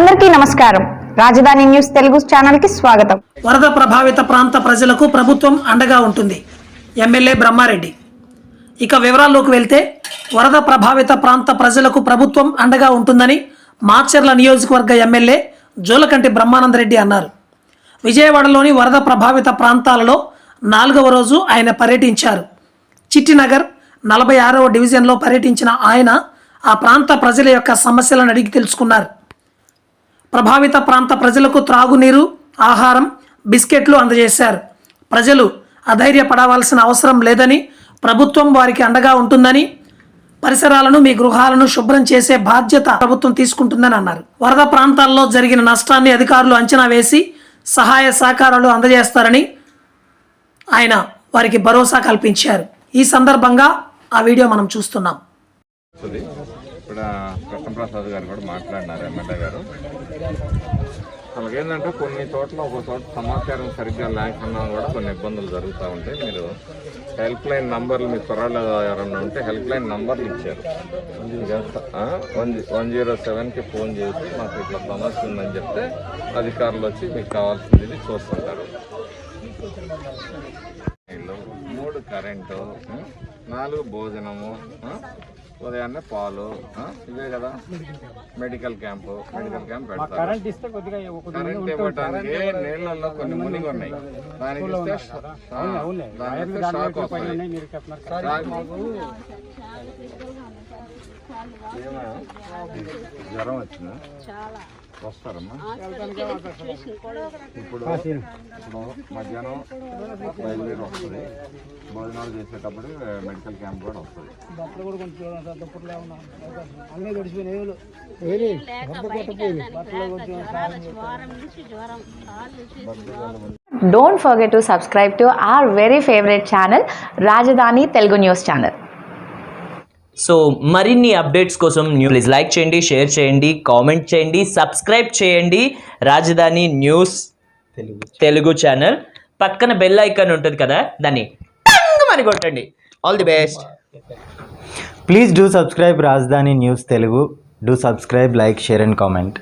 అందరికీ నమస్కారం. రాజధాని న్యూస్ తెలుగు ఛానల్కి స్వాగతం. వరద ప్రభావిత ప్రాంత ప్రజలకు ప్రభుత్వం అండగా ఉంటుంది. ఎమ్మెల్యే బ్రహ్మారెడ్డి. ఇక వివరాల్లోకి వెళ్తే వరద ప్రభావిత ప్రాంత ప్రజలకు ప్రభుత్వం అండగా ఉంటుందని మాచర్ల నియోజకవర్గ ఎమ్మెల్యే జోలకంటి బ్రహ్మానందరెడ్డి అన్నారు. విజయవాడలోని వరద ప్రభావిత ప్రాంతాలలో నాలుగవ రోజు ఆయన పర్యటించారు. చిట్టినగర్ నలభై ఆరవ డివిజన్లో పర్యటించిన ఆయన ఆ ప్రాంత ప్రజల యొక్క సమస్యలను అడిగి తెలుసుకున్నారు. ప్రభావిత ప్రాంత ప్రజలకు త్రాగునీరు ఆహారం బిస్కెట్లు అందజేశారు. ప్రజలు అధైర్యపడవలసిన అవసరం లేదని ప్రభుత్వం వారికి అండగా ఉంటుందని పరిసరాలను మీ గృహాలను శుభ్రం చేసే బాధ్యత ప్రభుత్వం తీసుకుంటుందని అన్నారు. వరద ప్రాంతాల్లో జరిగిన నష్టాన్ని అధికారులు అంచనా వేసి సహాయ సహకారాలు అందజేస్తారని ఆయన వారికి భరోసా కల్పించారు. ఈ సందర్భంగా ఆ వీడియో మనం చూస్తున్నాం. ఇక్కడ ఇప్పుడు కృష్ణప్రసాద్ గారు కూడా మాట్లాడినారు ఎమ్మెల్యే గారు. అలాగేంటంటే కొన్ని చోట్ల ఒక చోట సమాచారం సరిగ్గా లేకుండా కూడా కొన్ని ఇబ్బందులు జరుగుతూ ఉంటాయి మీరు హెల్ప్ లైన్ నంబర్లు మీ త్వరలో ఎవరన్నా ఉంటే హెల్ప్ లైన్ నంబర్లు ఇచ్చారు. వన్ వన్ జీరో సెవెన్కి ఫోన్ చేసి మాకు ఇట్లా సమస్య ఉందని చెప్తే అధికారులు వచ్చి మీకు కావాల్సింది చూస్తుంటారు. మూడు కరెంటు నాలుగు భోజనము ఉదయాన్నే పాలు? ఇవే కదా? మెడికల్ క్యాంపు మెడికల్ క్యాంప్ పెడతారు. కరెంట్ నీళ్ళల్లో కొన్ని మునిగి ఉన్నాయి. దానికి ఇస్తే షాక్ వస్తుంది షాక్? జ్వరం వచ్చిందా? వస్తారమ్మా. ఇప్పుడు ఇప్పుడు మధ్యాహ్నం బయలుదేరి వస్తుంది. భోజనాలు చేసేటప్పుడు మెడికల్ క్యాంప్ కూడా వస్తుంది. బట్టలు కూడా కొంచెం చూడండి సార్ దుప్పట్లు అన్నీ గడిచిపోయినాయి don't forget to subscribe to our very favourite channel Rajdhani Telugu news channel so మరిన్ని అప్డేట్స్ కోసం న్యూ ప్లీజ్ లైక్ చేయండి షేర్ చేయండి కామెంట్ చేయండి సబ్స్క్రైబ్ చేయండి. రాజధాని న్యూస్ తెలుగు ఛానల్ పక్కన బెల్ ఐకాన్ ఉంటుంది కదా దాన్ని అని కొట్టండి. All the best Please do subscribe Rajdhani News Telugu. Do subscribe, like, share, and comment.